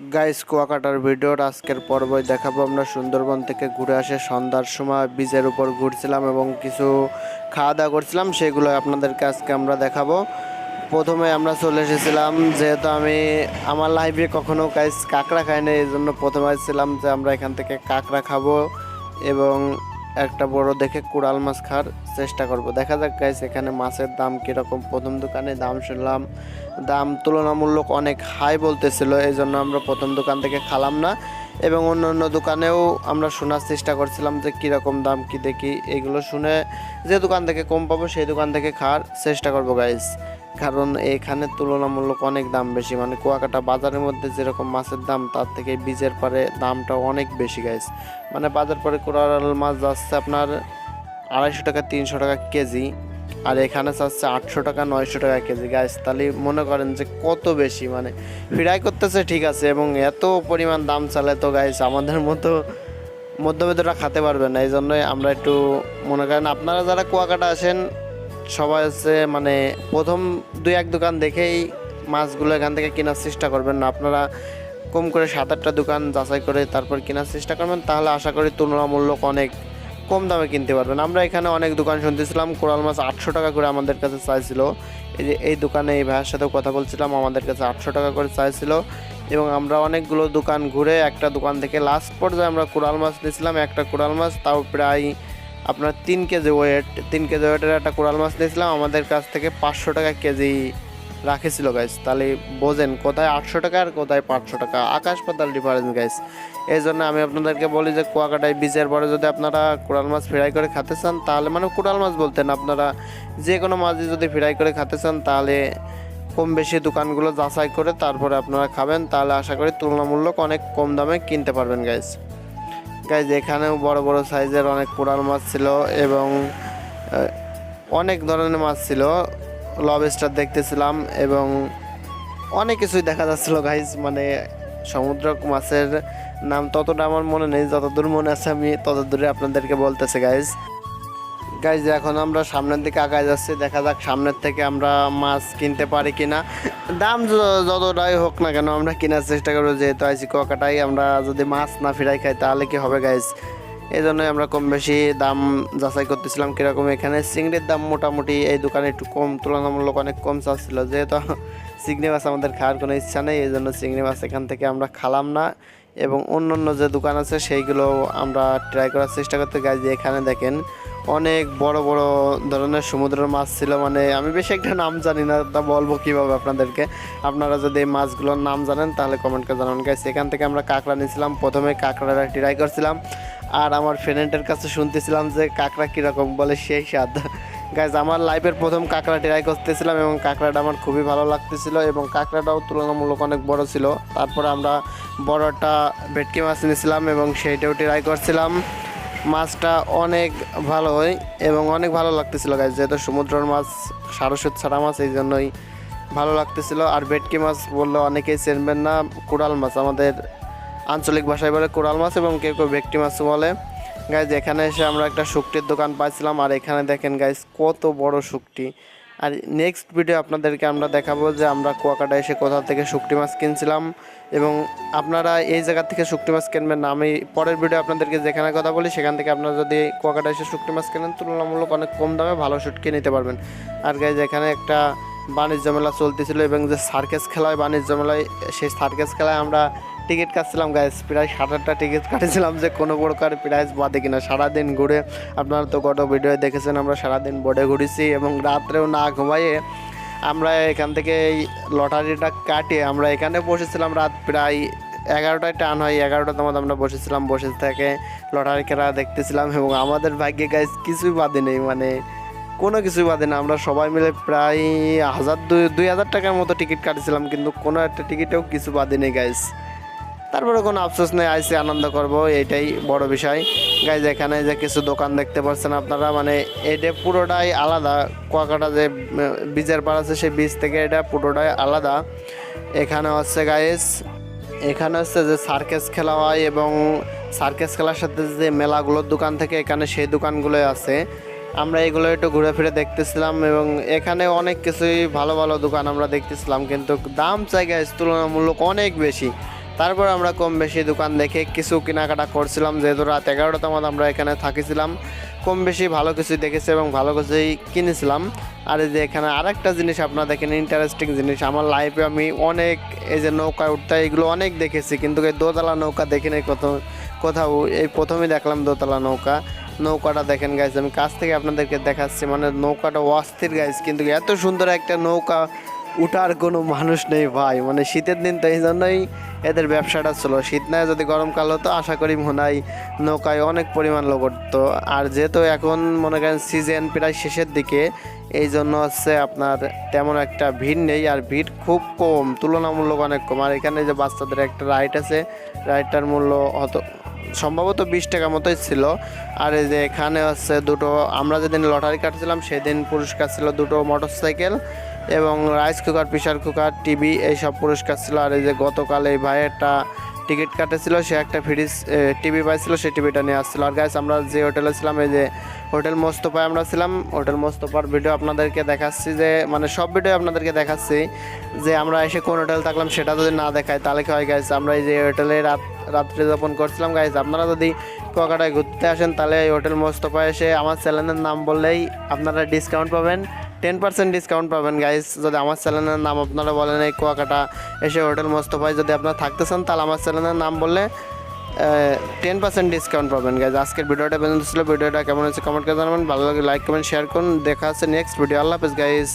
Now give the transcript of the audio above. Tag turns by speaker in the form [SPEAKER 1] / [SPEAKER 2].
[SPEAKER 1] Guys কুয়াকাটার ভিডিওর আজকের পর্বই দেখাবো। আমরা সুন্দরবন থেকে ঘুরে আসে সন্ধ্যার সময় বীজের উপর ঘুরছিলাম এবং কিছু খাওয়া দাওয়া করছিলাম সেগুলো আপনাদেরকে আজকে আমরা দেখাবো। প্রথমে আমরা চলে এসেছিলাম, যেহেতু আমি আমার লাইফে কখনো গাইস কাঁকড়া খাইনি এই জন্য প্রথমে এসেছিলাম যে আমরা এখান থেকে কাঁকড়া খাব এবং একটা বড় দেখে কুড়াল মাছ খাওয়ার চেষ্টা করব। দেখা যাক গাইস এখানে মাছের দাম কীরকম? প্রথম দোকানে দাম শুনলাম, দাম তুলনামূলক অনেক হাই বলতেছিল এই জন্য আমরা প্রথম দোকান থেকে খালাম না। এবং অন্য অন্য দোকানেও আমরা শোনার চেষ্টা করছিলাম যে কীরকম দাম, কি দেখি, এগুলো শুনে যে দোকান থেকে কম পাবো, সেই দোকান থেকে খাওয়ার চেষ্টা করব গাইস কারণ এখানে তুলনামূলক অনেক দাম বেশি। মানে কুয়াকাটা বাজারের মধ্যে যেরকম মাছের দাম, তার থেকে বীজের পরে দামটা অনেক বেশি গাইস মানে বাজার পরে কোরাল মাছ যাচ্ছে আপনার আড়াইশো টাকা, তিনশো টাকা কেজি আর এখানে চাচ্ছে আটশো টাকা, নয়শো টাকা কেজি গাইস তাহলে মনে করেন যে কত বেশি মানে ফ্রাই করতেছে, ঠিক আছে, এবং এত পরিমাণ দাম চালে তো গাইস আমাদের মতো মধ্যবিত্তরা খেতে পারবে না। এই জন্যই আমরা একটু মনে করেন, আপনারা যারা কুয়াকাটা আসেন সবাই হচ্ছে মানে প্রথম দুই এক দোকান দেখেই মাছগুলো এখান থেকে কেনার চেষ্টা করবেন। না আপনারা কম করে সাত আটটা দোকান যাচাই করে তারপর কেনার চেষ্টা করবেন, তাহলে আশা করি তুলনামূলক অনেক কম দামে কিনতে পারবেন। আমরা এখানে অনেক দোকান শুনতেছিলাম, কোরাল মাছ আটশো টাকা করে আমাদের কাছে চাইছিল। এই যে এই দোকানে এই ভাইয়ের সাথেও কথা বলছিলাম, আমাদের কাছে আটশো টাকা করে চাইছিল। এবং আমরা অনেকগুলো দোকান ঘুরে একটা দোকান থেকে লাস্ট পর্যায়ে আমরা কোরাল মাছ নিয়েছিলাম, একটা কোরাল মাছ, তাও প্রায় আপনার তিন কেজি ওয়েট তিন কেজি ওয়েটের একটা কোরাল মাছ নিয়েছিলাম, আমাদের কাছ থেকে পাঁচশো টাকা কেজি রাখেছিল গাইস তাহলে বোঝেন কোথায় আটশো টাকা আর কোথায় পাঁচশো টাকা, আকাশ পাতাল ডিফারেন্স গাইস এই জন্য আমি আপনাদেরকে বলি যে, কুয়াকাটায় বীজের পরে যদি আপনারা কোরাল মাছ ফ্রাই করে খেতে চান, তাহলে মানে কোরাল মাছ বলতেন আপনারা, যে কোনো মাছই যদি ফ্রাই করে খেতে চান, তাহলে কম বেশি দোকানগুলো যাচাই করে তারপরে আপনারা খাবেন, তাহলে আশা করি তুলনামূলক অনেক কম দামে কিনতে পারবেন গাইস গাইজ এখানেও বড় বড় সাইজের অনেক কোরাল মাছ ছিল এবং অনেক ধরনের মাছ ছিল। লবস্টার দেখতেছিলাম এবং অনেক কিছুই দেখা যাচ্ছিল গাইজ মানে সমুদ্র মাছের নাম ততটা আমার মনে নেই, যতদূর মনে আছে আমি ততদূরে আপনাদেরকে বলতেছে গাইজ গাইজ এখন আমরা সামনের দিকে আগায় যাচ্ছি। দেখা যাক সামনের থেকে আমরা মাছ কিনতে পারি কিনা। দাম যতটাই হোক না কেন, আমরা কেনার চেষ্টা করব। যেহেতু আইসি কুয়াকাটাই আমরা যদি মাছ না ফিরাই খাই, তাহলে কি হবে গাইজ এই জন্যই আমরা কম বেশি দাম যাচাই করতেছিলাম কীরকম এখানে। চিংড়ির দাম মোটামুটি এই দোকানে একটু কম, তুলনামূলক অনেক কম চাচ্ছিল। যেহেতু চিংড়ি মাছ আমাদের খাওয়ার কোনো ইচ্ছা নেই এই জন্য চিংড়ি মাছ এখান থেকে আমরা খালাম না। এবং অন্য অন্য যে দোকান আছে, সেইগুলো আমরা ট্রাই করার চেষ্টা করতে গাইজ এখানে দেখেন অনেক বড় বড় ধরনের সমুদ্রের মাছ ছিল। মানে আমি বেশি একটা নাম জানি না, তা বলব কীভাবে আপনাদেরকে? আপনারা যদি এই মাছগুলোর নাম জানেন, তাহলে কমেন্ট করে জানান গাইস এখান থেকে আমরা কাঁকড়া নিয়েছিলাম। প্রথমে কাঁকড়াটা ট্রাই করছিলাম। আর আমার ফ্রেন্ডের কাছে শুনতেছিলাম যে কাঁকড়া কীরকম বলে, সেই স্বাদ। গাইজ আমার লাইফের প্রথম কাঁকড়া ট্রাই করতেছিলাম এবং কাঁকড়াটা আমার খুবই ভালো লাগতেছিল এবং কাঁকড়াটাও তুলনামূলক অনেক বড় ছিল। তারপরে আমরা বড় একটা ভেটকি মাছ নিয়েছিলাম এবং সেইটাও ট্রাই করছিলাম। মাছটা অনেক ভালো হয় এবং অনেক ভালো লাগতেছিল গাইজ যেহেতু সমুদ্রের মাছ, সারস্বত ছাড়া মাছ, এই জন্যই ভালো লাগতেছিল। আর ভেটকি মাছ বললে অনেকেই চেনবেন না কোরাল মাছ, আমাদের আঞ্চলিক ভাষায় বলে কোরাল মাছ এবং কেউ কেউ ভেটকি মাছ বলে। গাইজ এখানে এসে আমরা একটা শুকটির দোকান পাইছিলাম, আর এখানে দেখেন গাইজ কত বড় শুকটি আর নেক্সট ভিডিও আপনাদেরকে আমরা দেখাবো যে আমরা কুয়াকাটা এসে কোথা থেকে শুকটি মাছ কিনছিলাম। এবং আপনারা এই জায়গা থেকে শুকটি মাছ কিনবেন না। আমি পরের ভিডিও আপনাদেরকে যেখানে কথা বলি, সেখান থেকে আপনারা যদি কুয়াকাটা এসে শুকটি মাছ কেনেন, তুলনামূলক অনেক কম দামে ভালো শুটকি নিতে পারবেন। আর গাইজ এখানে একটা বাণিজ্য মেলা চলতেছিল এবং যে সার্কেস খেলা হয় বাণিজ্য মেলায়, সেই সার্কেস খেলায় আমরা টিকিট কাটছিলাম গাইজ প্রায় সাত আটটা টিকিট কাটেছিলাম যে কোনো প্রকার প্রাইজ বাদে কিনা। সারাদিন ঘুরে আপনারা তো গত ভিডিও দেখেছেন, আমরা সারাদিন বোর্ডে ঘুরেছি এবং রাত্রেও না ঘুমাইয়ে আমরা এখান থেকে এই লটারিটা কাটিয়ে আমরা এখানে বসেছিলাম রাত প্রায় এগারোটায় টান হয়, এগারোটার মধ্যে আমরা বসেছিলাম, বসে থেকে লটারি খেলা দেখতেছিলাম এবং আমাদের ভাগ্যে গাইজ কিছুই বাদে নেই মানে কোনো কিছুই বাদে না। আমরা সবাই মিলে প্রায় হাজার দুই হাজার টাকার মতো টিকিট কাটিয়েছিলাম, কিন্তু কোনো একটা টিকিটেও কিছু বাদে নেই গাইজ তারপরে কোনো আফসোস নেই, আইসি আনন্দ করব, এটাই বড় বিষয়। গাইজ এখানে যে কিছু দোকান দেখতে পাচ্ছেন আপনারা মানে এটা পুরোটাই আলাদা। কুয়াকাটা যে বীজের পাড় আছে, সেই বীজ থেকে এটা পুরোটাই আলাদা। এখানে হচ্ছে গাইজ এখানে হচ্ছে যে সার্কেস খেলা হয় এবং সার্কেস খেলার সাথে যে মেলাগুলোর দোকান থেকে এখানে সেই দোকানগুলোই আছে। আমরা এগুলো একটু ঘুরে ফিরে দেখতেছিলাম এবং এখানে অনেক কিছুই ভালো ভালো দোকান আমরা দেখতেছিলাম, কিন্তু দাম জায়গায় তুলনামূলক অনেক বেশি। তারপর আমরা কম বেশি দোকান দেখে কিছু কেনাকাটা করছিলাম, যেহেতু রাত এগারোটার মধ্যে আমরা এখানে থাকিছিলাম। কম বেশি ভালো কিছু দেখেছি এবং ভালো কিছুই কিনেছিলাম। আর এই যে এখানে আরেকটা জিনিস আপনারা দেখেন ইন্টারেস্টিং জিনিস, আমার লাইফে আমি অনেক এই যে নৌকায় উঠতে এগুলো অনেক দেখেছি, কিন্তু এই দোতলা নৌকা দেখিনি কোথাও কোথাও, এই প্রথমেই দেখলাম দোতলা নৌকা। নৌকাটা দেখেন গাইজ আমি কাছ থেকে আপনাদেরকে দেখাচ্ছি মানে নৌকাটা অস্থির গাইজ কিন্তু এত সুন্দর একটা নৌকা উঠার কোনো মানুষ নেই ভাই। মানে শীতের দিন তো এই জন্যই এদের ব্যবসাটা ছিল। শীত নয় যদি গরমকাল হতো, আশা করি মনে নৌকায় অনেক পরিমাণ লোক উঠতো। আর যেহেতু এখন মনে করেন সিজন প্রায় শেষের দিকে এই জন্য হচ্ছে আপনার তেমন একটা ভিড় নেই। আর ভিড় খুব কম, তুলনামূলক অনেক কম। আর এখানে যে বাচ্চাদের একটা রাইড আছে রাইডটার মূল্য হতো সম্ভবত বিশ টাকা মতোই ছিল। আর এই যে এখানে হচ্ছে দুটো, আমরা যেদিন লটারি কাটছিলাম সেদিন পুরস্কার ছিল দুটো মোটর সাইকেল এবং rice cooker pressure cooker, TV, এইসব পুরস্কার ছিল। আর এই যে গতকাল এই ভাই একটা টিকিট কাটেছিল, সে একটা ফ্রিজ টিভি পাইছিল সেই টিভিটা নিয়ে আসছিল। আর গাইস আমরা যে হোটেলে ছিলাম, এই যে হোটেল মোস্তফায় আমরা ছিলাম হোটেল মোস্তফার ভিডিও আপনাদেরকে দেখাচ্ছি যে মানে সব ভিডিও আপনাদেরকে দেখাচ্ছি যে, আমরা এসে কোন হোটেল থাকলাম সেটা যদি না দেখায় তাহলে কি হয় গাইস আমরা এই যে হোটেলে রাত, রাত্রি যাপন করছিলাম গাইস আপনারা যদি কুয়াকাটায় ঘুরতে আসেন, তাহলে এই হোটেল মোস্তফা এসে আমার চ্যানেলের নাম বললেই আপনারা ডিসকাউন্ট পাবেন টেন পার্সেন্ট ডিসকাউন্ট পাবেন গাইস যদি আমার চ্যানেলের নাম আপনারা বলেন, এই কুয়াকাটা এসে হোটেল মোস্তফায় যদি আপনারা থাকতে চান, তাহলে আমার চ্যানেলের নাম বললে টেন পার্সেন্ট ডিসকাউন্ট পাবেন গাইজ আজকের ভিডিওটা পর্যন্ত ছিল। ভিডিওটা কেমন হয়েছে কমেন্ট করে জানাবেন। ভালো লাগে লাইক কমেন্ট শেয়ার করুন। দেখা আছে নেক্সট ভিডিও আল্লাহ হাফেজ গাইজ